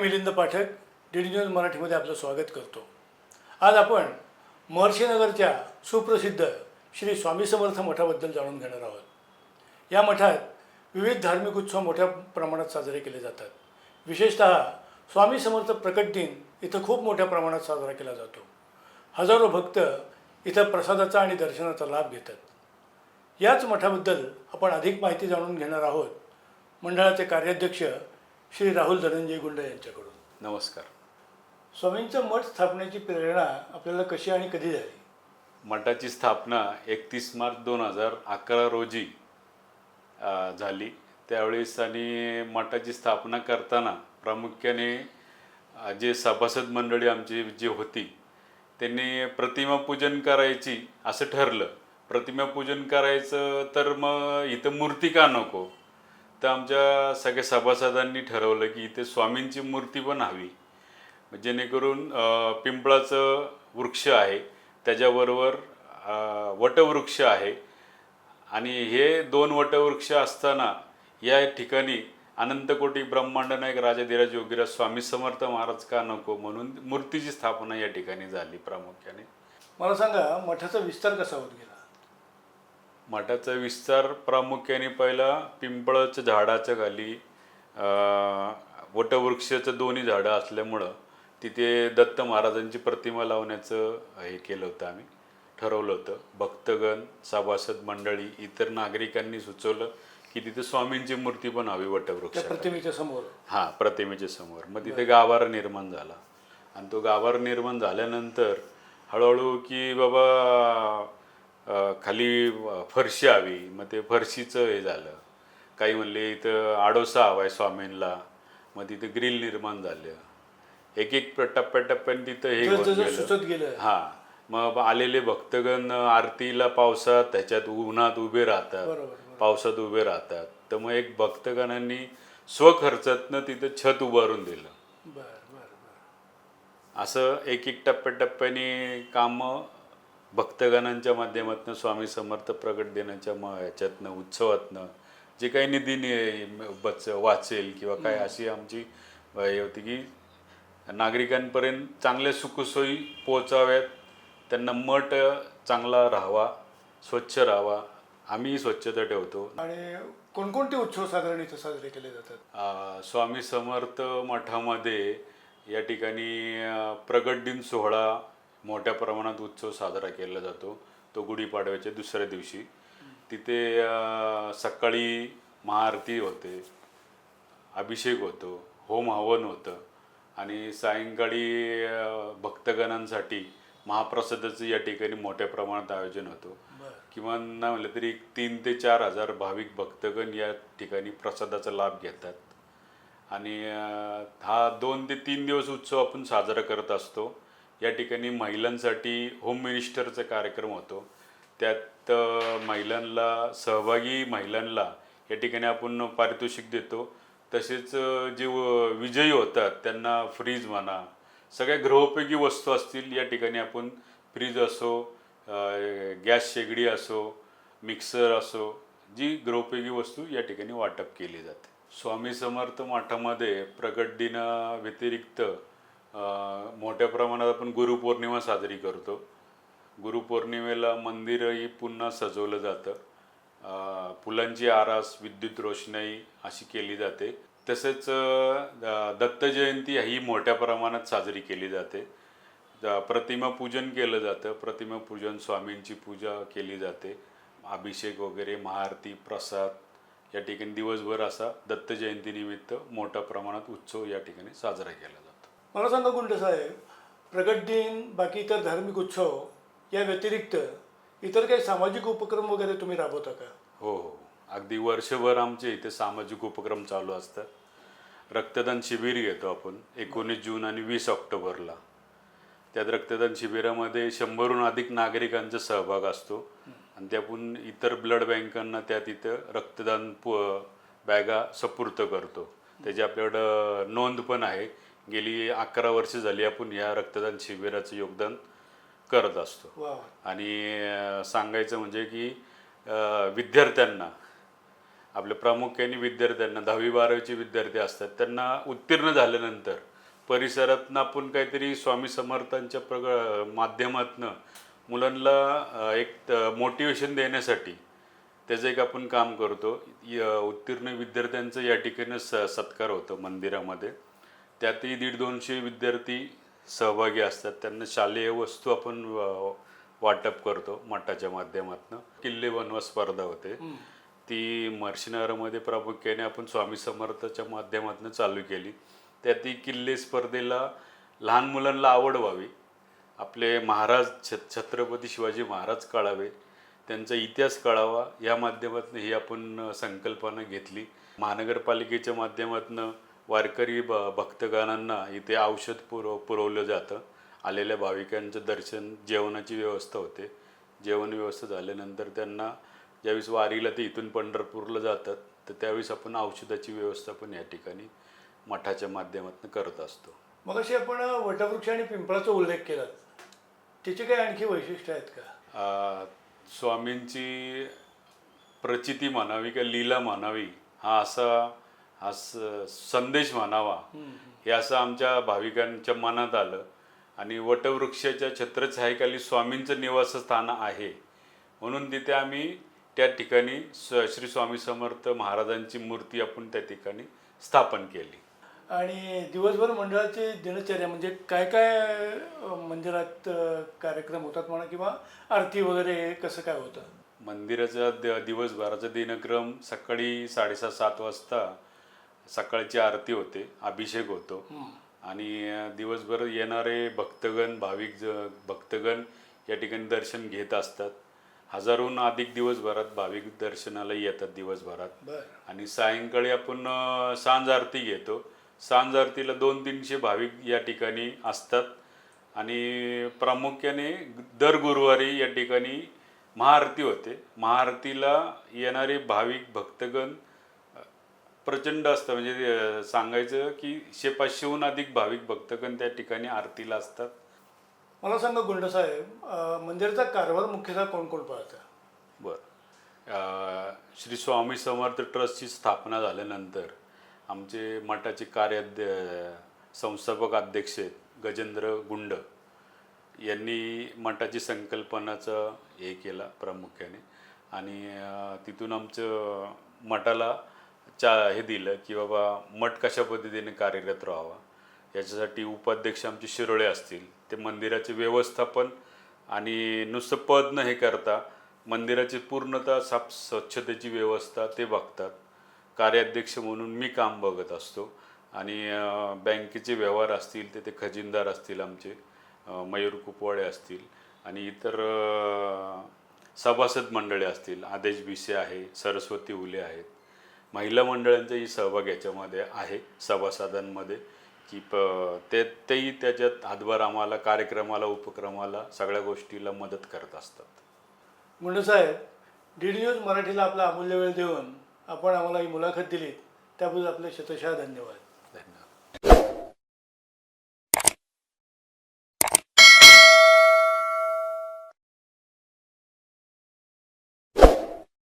Milind Pathak D D news मराठीमध्ये आपलं स्वागत करतो. आज आपण महर्षीनगरच्या सुप्रसिद्ध श्री स्वामी समर्थ मठाबद्दल जाणून घेणार आहोत. या मठात विविध धार्मिक उत्सव मोठ्या प्रमाणात साजरे केले जातात. विशेषतः स्वामी समर्थ प्रकट दिन इथं खूप मोठ्या प्रमाणात साजरा केला जातो. हजारो भक्त इथं प्रसादाचा आणि दर्शनाचा लाभ घेतात. याच मठाबद्दल आपण अधिक माहिती जाणून घेणार आहोत. मंडळाचे कार्याध्यक्ष श्री राहुल धनंजय गुंड यांच्याकडून. नमस्कार. स्वामींचं मठ स्थापनेची प्रेरणा आपल्याला कशी आणि कधी झाली? मठाची स्थापना एकतीस मार्च दोन हजार अकरा रोजी झाली. त्यावेळेस आणि मठाची स्थापना करताना प्रामुख्याने जे सभासद मंडळी आमची जी होती त्यांनी प्रतिमा पूजन करायची असं ठरलं. प्रतिमा पूजन करायचं तर मग इथं मूर्ती का नको? तर आमच्या सगळ्या सभासदांनी ठरवलं की इथे स्वामींची मूर्ती पण हवी. जेणेकरून पिंपळाचं वृक्ष आहे त्याच्याबरोबर वटवृक्ष आहे. आणि हे दोन वटवृक्ष असताना या ठिकाणी अनंतकोटी ब्रह्मांड नायक राजा धीराज योगीराज स्वामी समर्थ महाराज का नको म्हणून मूर्तीची स्थापना या ठिकाणी झाली प्रामुख्याने. मला सांगा मठाचा विस्तार कसा होत गेला? मठाचा विस्तार प्रामुख्याने पहिला पिंपळाच्या झाडाच्या खाली वटवृक्षाचं दोन्ही झाडं असल्यामुळं तिथे दत्त महाराजांची प्रतिमा लावण्याचं हे केलं होतं आम्ही ठरवलं होतं. भक्तगण सभासद मंडळी इतर नागरिकांनी सुचवलं की तिथे स्वामींची मूर्ती पण हवी वटवृक्ष प्रतिमेच्या समोर? हां प्रतिमेच्या समोर. मग तिथे गाभारा निर्माण झाला. आणि तो गाभारा निर्माण झाल्यानंतर हळूहळू की बाबा खाली फरशी हवी. मग ते फरशीचं हे झालं. काही म्हणले इथं आडोसा हवा आहे स्वामींना मग तिथे ग्रिल निर्माण झालं. एक एक टप्प्याटप्प्याने तिथं हे. सुचत गेलं. हा. मग आलेले भक्तगण आरतीला पावसात त्याच्यात उन्हात उभे राहतात. पावसात उभे राहतात. तर मग एक भक्तगणांनी स्वखर्चातनं तिथं छत उभारून दिलं. असं एक एक टप्प्याटप्प्याने कामं भक्तगणांच्या माध्यमातून स्वामी समर्थ प्रगट दिनाच्या म ह्याच्यातनं उत्सवातनं जे काही निधी नि- बच वाचेल किंवा काय अशी आमची हे होती की नागरिकांपर्यंत चांगल्या सुखसोयी पोचाव्यात त्यांना मठ चांगला राहावा स्वच्छ राहावा आम्ही स्वच्छता ठेवतो. आणि कोणकोणते उत्सव साधारण इथं साजरे केले जातात? स्वामी समर्थ मठामध्ये या ठिकाणी प्रगट दिन सोहळा मोठ्या प्रमाणात उत्सव साजरा केला जातो. तो गुढीपाडव्याच्या दुसऱ्या दिवशी. तिथे सकाळी महाआरती होते अभिषेक होतो होम हवन होतं आणि सायंकाळी भक्तगणांसाठी महाप्रसादाचं या ठिकाणी मोठ्या प्रमाणात आयोजन होतं. किमान नाही म्हणलं तरी तीन ते चार हजार भाविक भक्तगण या ठिकाणी प्रसादाचा लाभ घेतात. आणि हा दोन ते तीन दिवस उत्सव आपण साजरा करत असतो. या ठिकाणी महिलांसाठी होम मिनिस्टरचा कार्यक्रम होतो. त्यात महिलांना सहभागी महिलांना या ठिकाणी आपण पारितोषिक देतो. तसेच जे विजयी होतात त्यांना फ्रीज म्हणा सगळ्या गृहोपयोगी वस्तू असतील या ठिकाणी आपण फ्रीज असो गॅस शेगडी असो मिक्सर असो जी गृहोपयोगी वस्तू या ठिकाणी वाटप केली जाते. स्वामी समर्थ मठामध्ये प्रगट दिना व्यतिरिक्त मोठ्या प्रमाणात आपण गुरुपौर्णिमा साजरी करतो. गुरुपौर्णिमेला मंदिरही पुन्हा सजवलं जातं. फुलांची आरास विद्युत रोषणाई अशी केली जाते. तसेच द- दत्त जयंती ही मोठ्या प्रमाणात साजरी केली जाते. प्रतिमा पूजन केलं जातं. प्रतिमा पूजन स्वामींची पूजा केली जाते. अभिषेक वगैरे महाआरती प्रसाद या ठिकाणी दिवसभर असा दत्त जयंतीनिमित्त मोठ्या प्रमाणात उत्सव या ठिकाणी साजरा केला जातो. मला सांगा गुंड साहेब प्रगट दिन बाकी इतर धार्मिक उत्सव या व्यतिरिक्त इतर काही सामाजिक उपक्रम वगैरे तुम्ही राबवता का? हो हो. अगदी वर्षभर आमचे इथे सामाजिक उपक्रम चालू असतात. रक्तदान शिबिर घेतो आपण एकोणीस जून आणि वीस ऑक्टोबरला. त्यात रक्तदान शिबिरामध्ये शंभरहून अधिक नागरिकांचा सहभाग असतो. आणि त्यातून इतर ब्लड बँकांना त्या तिथं रक्तदान प बॅगा सपूर्त करतो. त्याची आपल्याकडं नोंद पण आहे. गेली अकरा वर्ष झाली आपण या रक्तदान शिबिराचं योगदान करत असतो. आणि सांगायचं म्हणजे की विद्यार्थ्यांना आपल्या प्रामुख्याने विद्यार्थ्यांना दहावी बारावीचे विद्यार्थी असतात त्यांना उत्तीर्ण झाल्यानंतर परिसरातनं आपण काहीतरी स्वामी समर्थांच्या प्रग माध्यमातनं मुलांना एक मोटिवेशन देण्यासाठी त्याचं एक आपण काम करतो. उत्तीर्ण विद्यार्थ्यांचं या ठिकाणी स सत्कार होतो मंदिरामध्ये. त्यातही दीड दोनशे विद्यार्थी सहभागी असतात. त्यांना शालेय वस्तू आपण वाटप करतो मठाच्या माध्यमातून. किल्ले बनवा स्पर्धा होते. ती मर्शिनारामध्ये प्रामुख्याने आपण स्वामी समर्थाच्या माध्यमातून चालू केली. त्यात ही किल्ले स्पर्धेला लहान मुलांना आवड व्हावी. आपले महाराज छत्रपती शिवाजी महाराज कळावे त्यांचा इतिहास कळावा. या माध्यमातून ही आपण संकल्पना घेतली. महानगरपालिकेच्या माध्यमातून वारकरी ब भक्तगणांना इथे औषध पुरव पुरवलं जातं. आलेल्या भाविकांचं दर्शन जेवणाची व्यवस्था होते. जेवण व्यवस्था झाल्यानंतर त्यांना ज्यावेळेस वारीला ते इथून पंढरपूरला जातात तर त्यावेळेस आपण औषधाची व्यवस्था पण या ठिकाणी मठाच्या माध्यमातून करत असतो. मग अशी आपण वटवृक्ष आणि पिंपळाचा उल्लेख केला. त्याची काही आणखी वैशिष्ट्य आहेत का? स्वामींची प्रचिती म्हणावी किंवा लीला म्हणावी हा असा हा संदेश म्हणावा. हे असं आमच्या भाविकांच्या मनात आलं. आणि वटवृक्षाच्या छत्रछायेखाली स्वामींचं निवासस्थान आहे. म्हणून तिथे आम्ही त्या ठिकाणी स- श्री स्वामी समर्थ महाराजांची मूर्ती आपण त्या ठिकाणी स्थापन केली. आणि दिवसभर मंडळाची दिनचर्या म्हणजे काय काय मंदिरात कार्यक्रम होतात म्हणा किंवा आरती वगैरे कसं काय होतं? मंदिराचा द- दिवसभराचा दिनक्रम सकाळी साडेसात सात वाजता सकाळची आरती होते अभिषेक होतो. आणि दिवसभर येणारे भक्तगण भाविक ज भक्तगण या ठिकाणी दर्शन घेत असतात. हजारोहून अधिक दिवसभरात भाविक दर्शनाला येतात दिवसभरात. आणि सायंकाळी आपण सांज आरती घेतो. सांज आरतीला दोन तीनशे भाविक या ठिकाणी असतात. आणि प्रामुख्याने दर गुरुवारी या ठिकाणी महाआरती होते. महाआरतीला येणारे भाविक भक्तगण प्रचंड असतं. म्हणजे अं, सांगायचं की शे पाचशेहून अधिक भाविक भक्तगण त्या ठिकाणी आरतीला असतात. मला सांगा गुंडसाहेब अ, मंदिराचा कारभार मुख्यतः कोण कोण पाहतं बरं. अं, श्री स्वामी समर्थ ट्रस्टची स्थापना झाल्यानंतर आमचे मठाचे कार्याध्य संस्थापक अध्यक्ष आहेत, गजेंद्र गुंड. यांनी मठाची संकल्पनाचं हे केला प्रामुख्याने. आणि अं, तिथून आमचं मठाला चा हे दिलं की बाबा मठ कशा पद्धतीने कार्यरत राहावा? याच्यासाठी उपाध्यक्ष आमचे शिरोळे असतील. ते मंदिराचे व्यवस्थापन आणि नुसतं पद न हे करता मंदिराची पूर्णतः साफ स्वच्छतेची व्यवस्था ते बघतात. कार्याध्यक्ष म्हणून मी काम बघत असतो. आणि बँकेचे व्यवहार असतील ते ते खजिनदार असतील आमचे मयूर कुपवाडे असतील आणि इतर सभासद मंडळे असतील. आदेश भिसे आहे सरस्वती उले आहेत. महिला मंडळांचाही सहभाग याच्यामध्ये आहे सभासदांमध्ये की प ते तेही त्याच्यात हातभार आम्हाला कार्यक्रमाला उपक्रमाला सगळ्या गोष्टीला मदत करत असतात. गुंडसाहेब डी डी न्यूज मराठीला आपला अमूल्य वेळ देऊन आपण आम्हाला ही मुलाखत दिली त्याबद्दल आपले शतशः धन्यवाद.